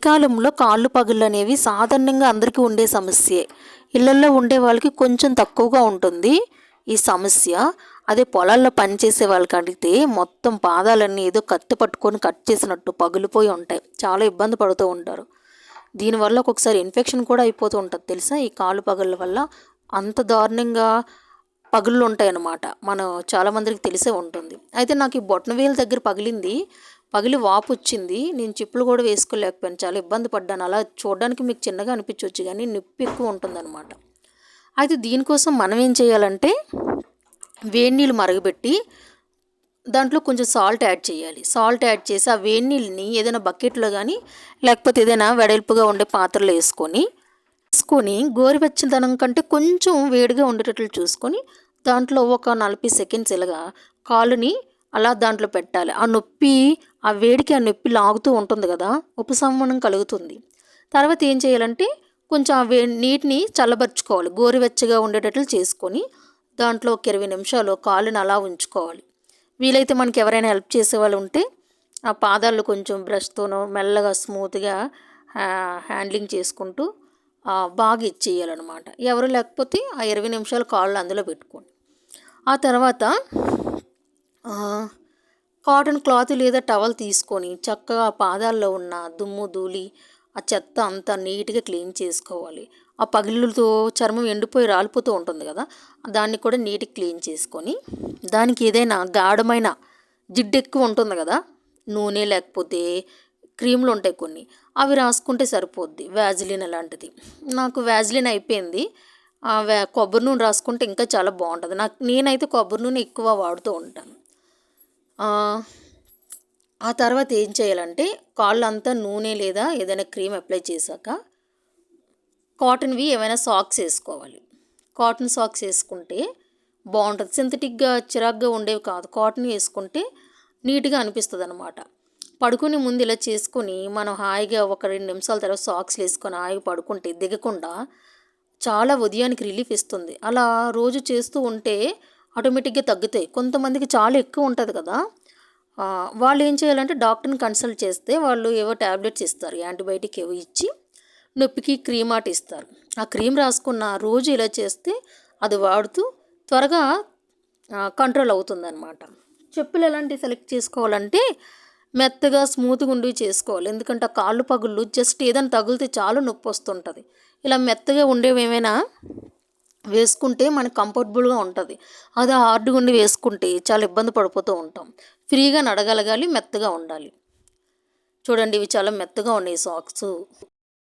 చలికాలంలో కాళ్ళు పగుళ్ళు అనేవి సాధారణంగా అందరికీ ఉండే సమస్యే. ఇళ్ళల్లో ఉండే వాళ్ళకి కొంచెం తక్కువగా ఉంటుంది ఈ సమస్య. అదే పొలాల్లో పనిచేసే వాళ్ళకి అడిగితే మొత్తం పాదాలన్నీ ఏదో కత్తి పట్టుకొని కట్ చేసినట్టు పగిలిపోయి ఉంటాయి. చాలా ఇబ్బంది పడుతూ ఉంటారు. దీనివల్ల ఒక్కొక్కసారి ఇన్ఫెక్షన్ కూడా అయిపోతూ ఉంటుంది తెలుసా? ఈ కాళ్ళు పగళ్ళ వల్ల అంత దారుణంగా పగుళ్ళు ఉంటాయి అన్నమాట మనం చాలామందికి తెలిసే ఉంటుంది. అయితే నాకు ఈ బొట్నవేల దగ్గర పగిలింది పగిలి వాపు వచ్చింది నేను చిప్పులు కూడా వేసుకోలేకపోయాను. చాలా ఇబ్బంది పడ్డాను. అలా చూడడానికి మీకు చిన్నగా అనిపించవచ్చు కానీ నొప్పి ఎక్కువ ఉంటుందన్నమాట. అయితే దీనికోసం మనం ఏం చేయాలంటే వేడి నీళ్ళు మరగబెట్టి దాంట్లో కొంచెం సాల్ట్ యాడ్ చేయాలి. సాల్ట్ యాడ్ చేసి ఆ వేడి నీళ్ళని ఏదైనా బకెట్లో కానీ లేకపోతే ఏదైనా వెడల్పుగా ఉండే పాత్రలో వేసుకొని వేసుకొని గోరువెచ్చదనం కంటే కొంచెం వేడిగా ఉండేటట్లు చూసుకొని దాంట్లో ఒక నలభై సెకండ్స్ ఇలాగా కాలుని అలా దాంట్లో పెట్టాలి. ఆ నొప్పి ఆ వేడికి ఆ నొప్పి లాగుతూ ఉంటుంది కదా ఉపశమనం కలుగుతుంది. తర్వాత ఏం చేయాలంటే కొంచెం ఆ వే నీటిని చల్లబరుచుకోవాలి. గోరువెచ్చగా ఉండేటట్లు చేసుకొని దాంట్లో ఒక ఇరవై నిమిషాలు కాలుని అలా ఉంచుకోవాలి. వీలైతే మనకి ఎవరైనా హెల్ప్ చేసే వాళ్ళు ఉంటే ఆ పాదాలు కొంచెం బ్రష్తోనో మెల్లగా స్మూత్గా హ్యాండ్లింగ్ చేసుకుంటూ బాగా ఇచ్చేయాలన్నమాట. ఎవరు లేకపోతే ఆ ఇరవై నిమిషాలు కాళ్ళు అందులో పెట్టుకోండి. ఆ తర్వాత కాటన్ క్లాత్ లేదా టవల్ తీసుకొని చక్కగా పాదాల్లో ఉన్న దుమ్ము ధూళి ఆ చెత్త అంతా నీట్గా క్లీన్ చేసుకోవాలి. ఆ పగిళ్ళతో చర్మం ఎండిపోయి రాలిపోతూ ఉంటుంది కదా దాన్ని కూడా నీట్గా క్లీన్ చేసుకొని దానికి ఏదైనా గాఢమైన జిడ్డు ఎక్కువ ఉంటుంది కదా నూనె లేకపోతే క్రీములు ఉంటాయి కొన్ని అవి రాసుకుంటే సరిపోద్ది వ్యాజిలిన్ అలాంటిది. నాకు వ్యాజిలిన్ అయిపోయింది. ఆ కొబ్బరి నూనె రాసుకుంటే ఇంకా చాలా బాగుంటుంది. నాకు నేనైతే కొబ్బరి నూనె ఎక్కువ వాడుతూ ఉంటాను. ఆ, తర్వాత ఏం చేయాలంటే కాళ్ళంతా నూనె లేదా ఏదైనా క్రీమ్ అప్లై చేశాక కాటన్వి ఏమైనా సాక్స్ వేసుకోవాలి. కాటన్ సాక్స్ వేసుకుంటే బాగుంటుంది. సింథటిక్గా చిరాగ్గా ఉండేవి కాదు. కాటన్ వేసుకుంటే నీట్గా అనిపిస్తుంది అనమాట పడుకునే ముందు ఇలా చేసుకొని మనం హాయిగా ఒక రెండు నిమిషాల తర్వాత సాక్స్ వేసుకొని హాయిగా పడుకుంటే దిగకుండా చాలా ఉదయానికి రిలీఫ్ ఇస్తుంది. అలా రోజు చేస్తూ ఉంటే ఆటోమేటిక్గా తగ్గుతాయి. కొంతమందికి చాలా ఎక్కువ ఉంటుంది కదా. వాళ్ళు ఏం చేయాలంటే డాక్టర్ని కన్సల్ట్ చేస్తే వాళ్ళు ఏవో ట్యాబ్లెట్స్ ఇస్తారు యాంటీబయాటిక్ ఏవో ఇచ్చి నొప్పికి క్రీమ్ ఆట ఇస్తారు. ఆ క్రీమ్ రాసుకున్న రోజు ఇలా చేస్తే అది వాడుతూ త్వరగా కంట్రోల్ అవుతుందన్నమాట. చెప్పులు ఎలాంటివి సెలెక్ట్ చేసుకోవాలంటే మెత్తగా స్మూత్గా ఉండి చేసుకోవాలి. ఎందుకంటే ఆ కాళ్ళు పగుళ్ళు జస్ట్ ఏదైనా తగిలితే చాలా నొప్పి వస్తుంటుంది. ఇలా మెత్తగా ఉండేవి ఏమైనా వేసుకుంటే మనకు కంఫర్టబుల్గా ఉంటుంది. అది హార్డ్గా ఉండి వేసుకుంటే చాలా ఇబ్బంది పడిపోతూ ఉంటాం. ఫ్రీగా నడగలగాలి మెత్తగా ఉండాలి. చూడండి ఇవి చాలా మెత్తగా ఉన్నాయి సాక్స్.